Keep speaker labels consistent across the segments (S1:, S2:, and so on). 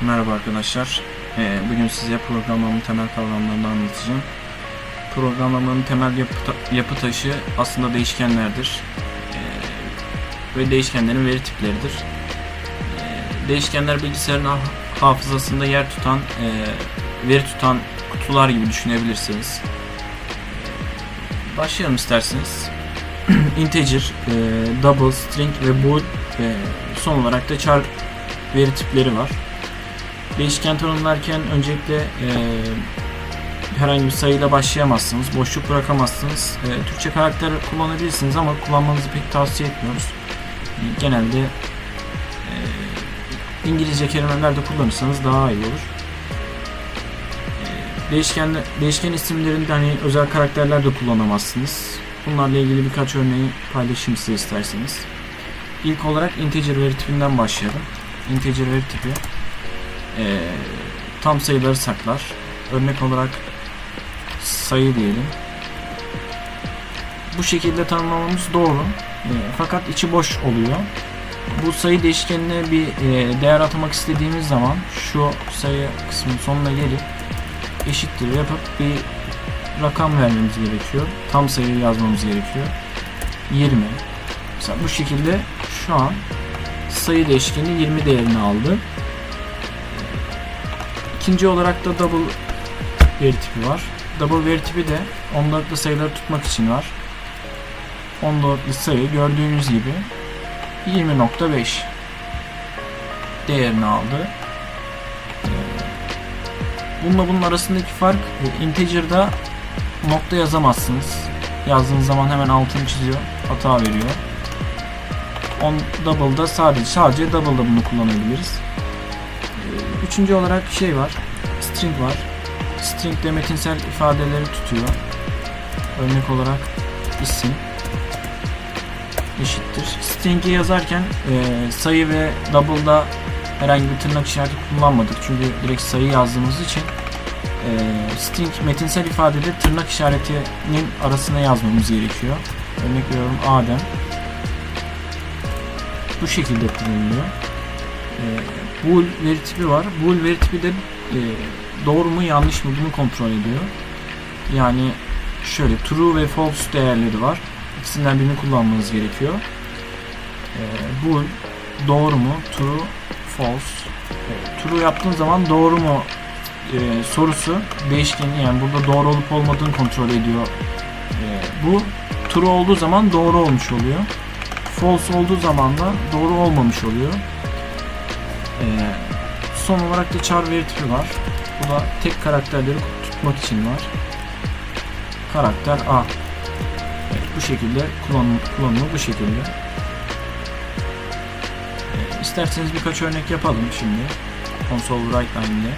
S1: Merhaba arkadaşlar. Ee, bugün size programlamanın temel kavramlarını anlatacağım. Programlamanın temel yapı, ta- yapı taşı aslında değişkenlerdir. Ee, ve değişkenlerin veri tipleridir. Ee, değişkenler bilgisayarın ha- hafızasında yer tutan, e, veri tutan kutular gibi düşünebilirsiniz. Başlayalım isterseniz. Integer, e, double, string ve bool ve son olarak da char veri tipleri var. Değişken tanımlarken öncelikle e, herhangi bir sayıyla başlayamazsınız, boşluk bırakamazsınız. E, Türkçe karakter kullanabilirsiniz ama kullanmanızı pek tavsiye etmiyoruz. E, genelde e, İngilizce kelimeler de kullanırsanız daha iyi olur. E, değişken değişken isimlerinde hani özel karakterler de kullanamazsınız. Bunlarla ilgili birkaç örneği paylaşayım size isterseniz. İlk olarak integer veri tipinden başlayalım. Integer veri tipi e, tam sayıları saklar. Örnek olarak sayı diyelim. Bu şekilde tanımlamamız doğru. E, fakat içi boş oluyor. Bu sayı değişkenine bir e, değer atamak istediğimiz zaman şu sayı kısmının sonuna gelip eşittir yapıp bir rakam vermemiz gerekiyor. Tam sayıyı yazmamız gerekiyor. 20. Mesela bu şekilde şu an sayı değişkeni 20 değerini aldı. İkinci olarak da double veri tipi var. Double veri tipi de ondalıklı sayıları tutmak için var. Ondalıklı sayı gördüğünüz gibi 20.5 değerini aldı. Bununla bunun arasındaki fark e, integer'da nokta yazamazsınız. Yazdığınız zaman hemen altını çiziyor, hata veriyor. On double'da sadece sadece double'da bunu kullanabiliriz. Üçüncü olarak şey var. String var. String de metinsel ifadeleri tutuyor. Örnek olarak isim eşittir. String'i yazarken e, sayı ve double'da herhangi bir tırnak işareti kullanmadık. Çünkü direkt sayı yazdığımız için e, string metinsel ifadede tırnak işaretinin arasına yazmamız gerekiyor. Örnek veriyorum Adem. Bu şekilde kullanılıyor. E, bool veri tipi var. Bool veri tipi de e, doğru mu yanlış mı bunu kontrol ediyor. Yani şöyle true ve false değerleri var. İkisinden birini kullanmanız gerekiyor. E, bool doğru mu? True, false. E, true yaptığın zaman doğru mu e, sorusu değişkeni yani burada doğru olup olmadığını kontrol ediyor. E, bu true olduğu zaman doğru olmuş oluyor. False olduğu zaman da doğru olmamış oluyor. Ee, son olarak da char veri tipi var. Bu da tek karakterleri tutmak için var. Karakter A. Evet, bu şekilde kullanım, kullanımı bu şekilde. Ee, isterseniz birkaç örnek yapalım şimdi. Console write line'de.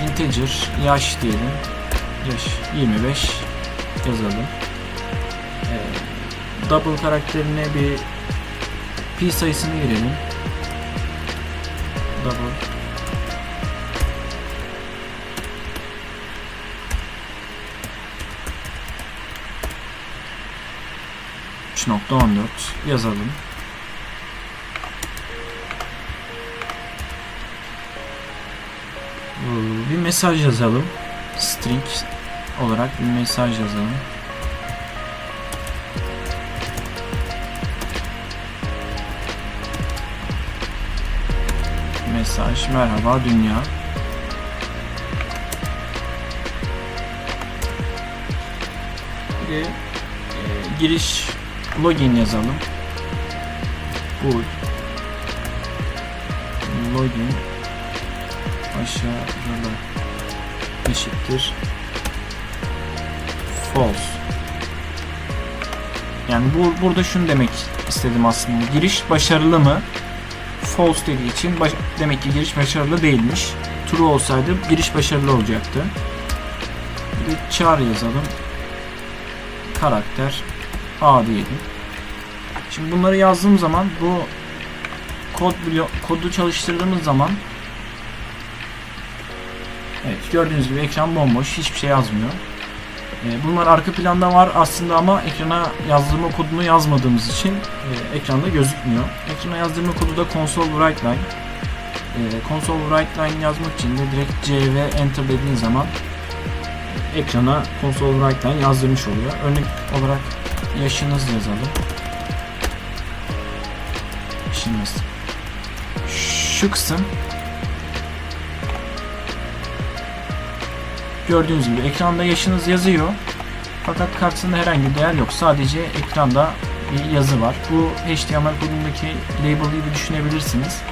S1: Ee, integer yaş diyelim. Yaş 25 yazalım. Ee, double karakterine bir pi sayısını girelim double Üç nokta on dört yazalım. Ee, Bir mesaj yazalım. String olarak bir mesaj yazalım. Mesaj merhaba dünya. Bir e, giriş login yazalım. Bu login başarılı eşittir false. Yani bu burada şunu demek istedim aslında. Giriş başarılı mı? False dediği için baş- demek ki giriş başarılı değilmiş. True olsaydı giriş başarılı olacaktı. Bir char yazalım. Karakter A diyelim. Şimdi bunları yazdığım zaman bu kod kodu çalıştırdığımız zaman Evet gördüğünüz gibi ekran bomboş hiçbir şey yazmıyor. E, bunlar arka planda var aslında ama ekrana yazdırma kodunu yazmadığımız için e, ekranda gözükmüyor. Ekrana yazdırma kodu da console write line. E, e, console write line yazmak için de direkt C ve enter dediğin zaman ekrana console write line yazdırmış oluyor. Örnek olarak yaşınız yazalım. Yaşınız. Şu kısım gördüğünüz gibi ekranda yaşınız yazıyor. Fakat karşısında herhangi bir değer yok. Sadece ekranda bir yazı var. Bu HTML kodundaki label gibi düşünebilirsiniz.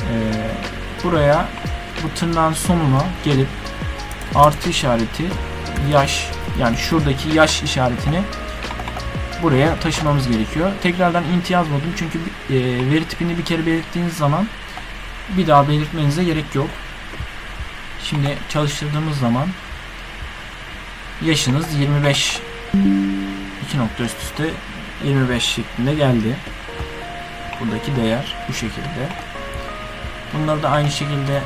S1: Ee, buraya bu tırnağın sonuna gelip artı işareti yaş yani şuradaki yaş işaretini buraya taşımamız gerekiyor. Tekrardan int yazmadım çünkü e, veri tipini bir kere belirttiğiniz zaman bir daha belirtmenize gerek yok. Şimdi çalıştırdığımız zaman yaşınız 25 2 nokta üst üste 25 şeklinde geldi. Buradaki değer bu şekilde. Bunları da aynı şekilde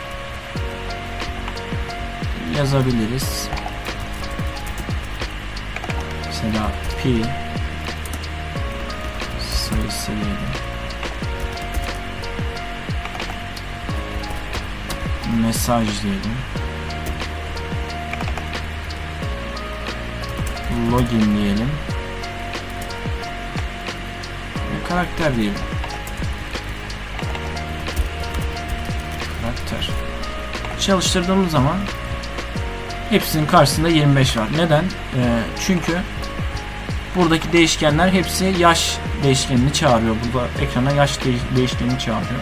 S1: yazabiliriz. Mesela pi sayısı diyelim. Mesaj diyelim. Login diyelim. Ve karakter diyelim. Karakter. Çalıştırdığımız zaman hepsinin karşısında 25 var. Neden? Ee, çünkü buradaki değişkenler hepsi yaş değişkenini çağırıyor. Burada ekrana yaş değiş- değişkenini çağırıyor.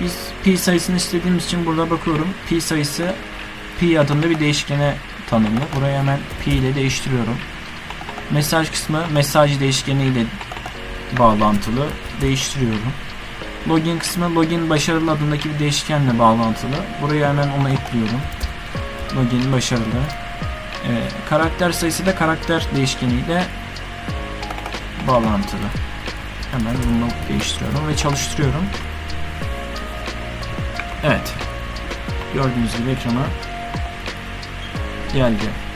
S1: Biz pi sayısını istediğimiz için burada bakıyorum. Pi sayısı pi adında bir değişkene tanımlı. Buraya hemen pi ile değiştiriyorum. Mesaj kısmı mesaj değişkeni ile bağlantılı. Değiştiriyorum. Login kısmı login başarılı adındaki bir değişkenle bağlantılı. Buraya hemen onu ekliyorum. Login başarılı. Ee, karakter sayısı da karakter değişkeniyle bağlantılı. Hemen bunu değiştiriyorum ve çalıştırıyorum. Evet. Gördüğünüz gibi ekrana geldi.